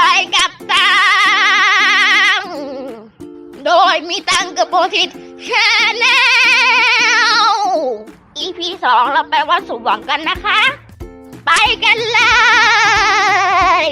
ไปกับตัง โดยมีตังกับโพธิตชาแนล EP สองเราไปวัดสมหวังกันนะคะ ไปกันเลย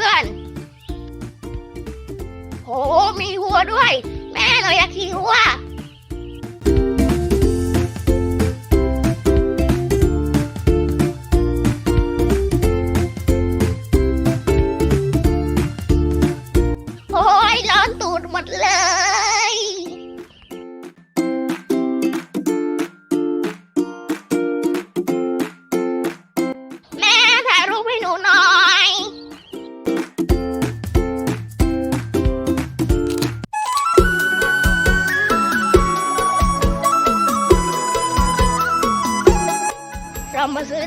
พื่อนๆโหมีวัวด้วย แม่เราอยากขี่วัว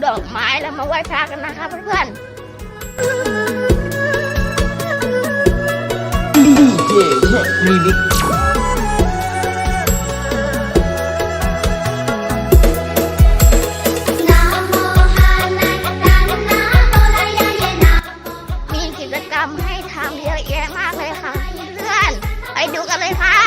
ดอกไม้แล้วมาไหว้พระกันนะคะเพื่อนๆมีบิ๊กมีกิจกรรมให้ทำเยอะแยะมากเลยค่ะ เพื่อน ไปดูกันเลยค่ะ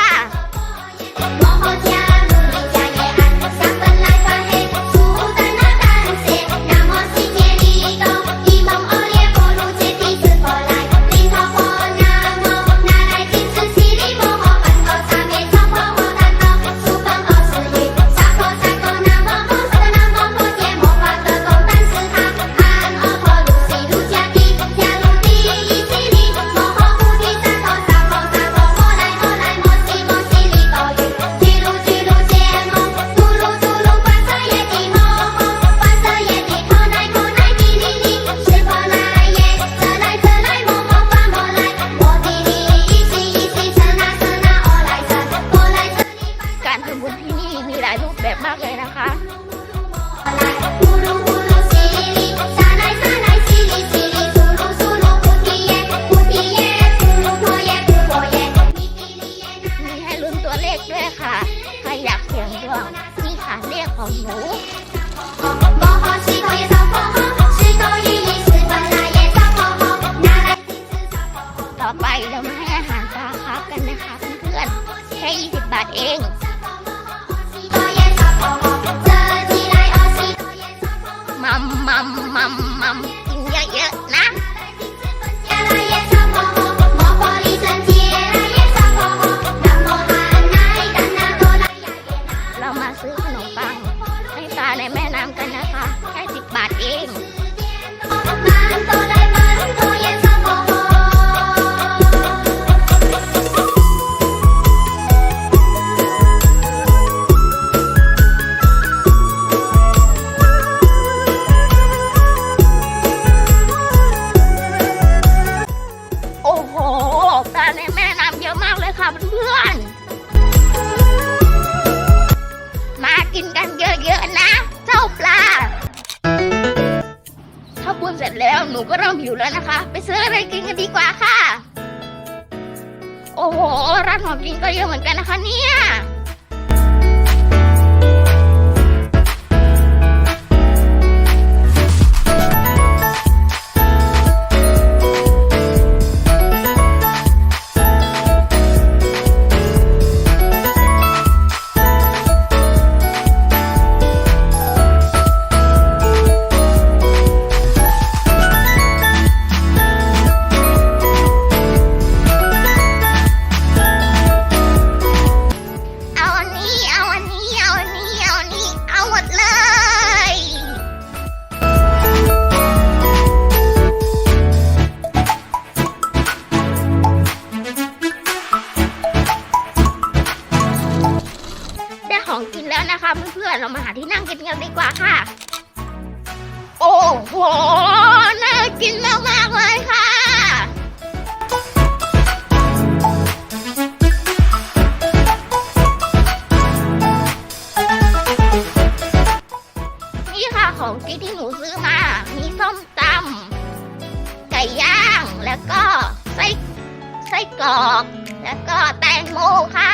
อไปเรามาให้อาหารปลาครับกันนะคะเพื่อนๆแค่20 บาทเองมัมมัมมัมมัม นูก็เริ่มหิวแล้วนะคะ ไปซื้ออะไรกินกันดีกว่าค่ะ โอ้โหร้านของกินก็เยอะเหมือนกันนะคะเนี่ย กันดีกว่าค่ะ โอ้โห น่ากินมากมากเลยค่ะ นี่ค่ะของกินที่หนูซื้อมา มีส้มตำไก่ย่าง แล้วก็ไส้ไส้กรอก แล้วก็แตงโมค่ะ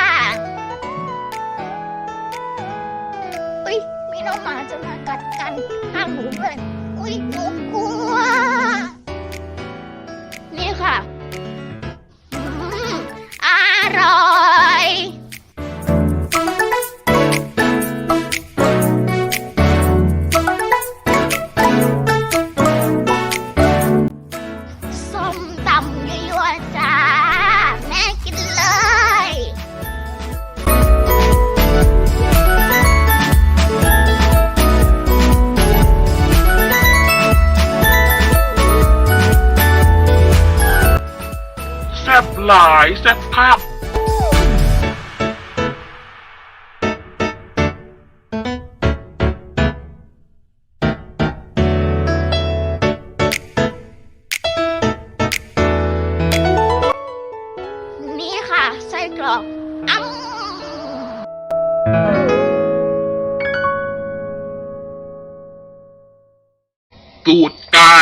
น้องหมาจะมากัดกันห้ามหนูเลยอุ้ยหนูกลัว หลายแซ่บภาพนี่ค่ะไส้กรอกอ้ำตูดไก่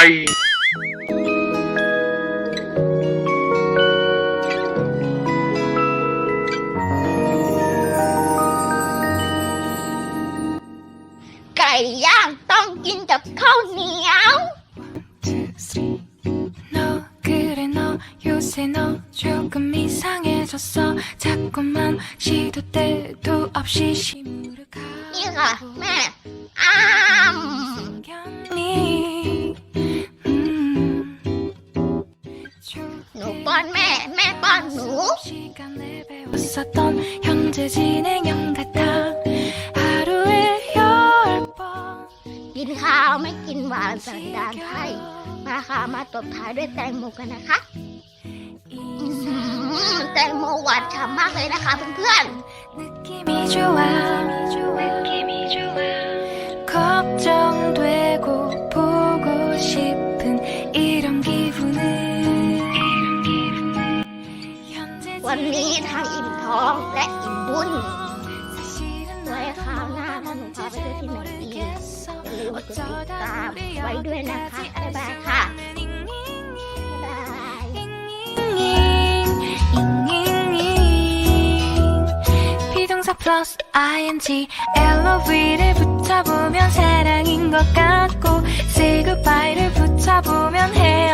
요새 너 조금 이상해졌어 자꾸만 시도 때도 없이 시무룩하고 นี่ค่ะ แม่อ้ำ 생겼니 음 หนูป้อนแม่ แม่ป้อนหนู 시간을 배웠었던 현재 진행형 같아 하루에 열 번 กินข้าวไม่กินหวานสันดานไทย มาค่ะ มาตบท้ายด้วยแตงโมกันนะคะอื้อหือ แตงโมหวานฉ่ำมากเลยนะคะเพื่อนวันนี้ทางอิ่มท้องและอิ่มบุญไว้คราวหน้าถ้าหนูพาไปเที่ยวที่ไหนอีกอย่าลืมกดติดตามไว้ด้วยนะคะ บ๊ายบายค่ะ 플러스 ing love 를 붙여보면 사랑인 것 같고 say goodbye 를 붙여보면 헤어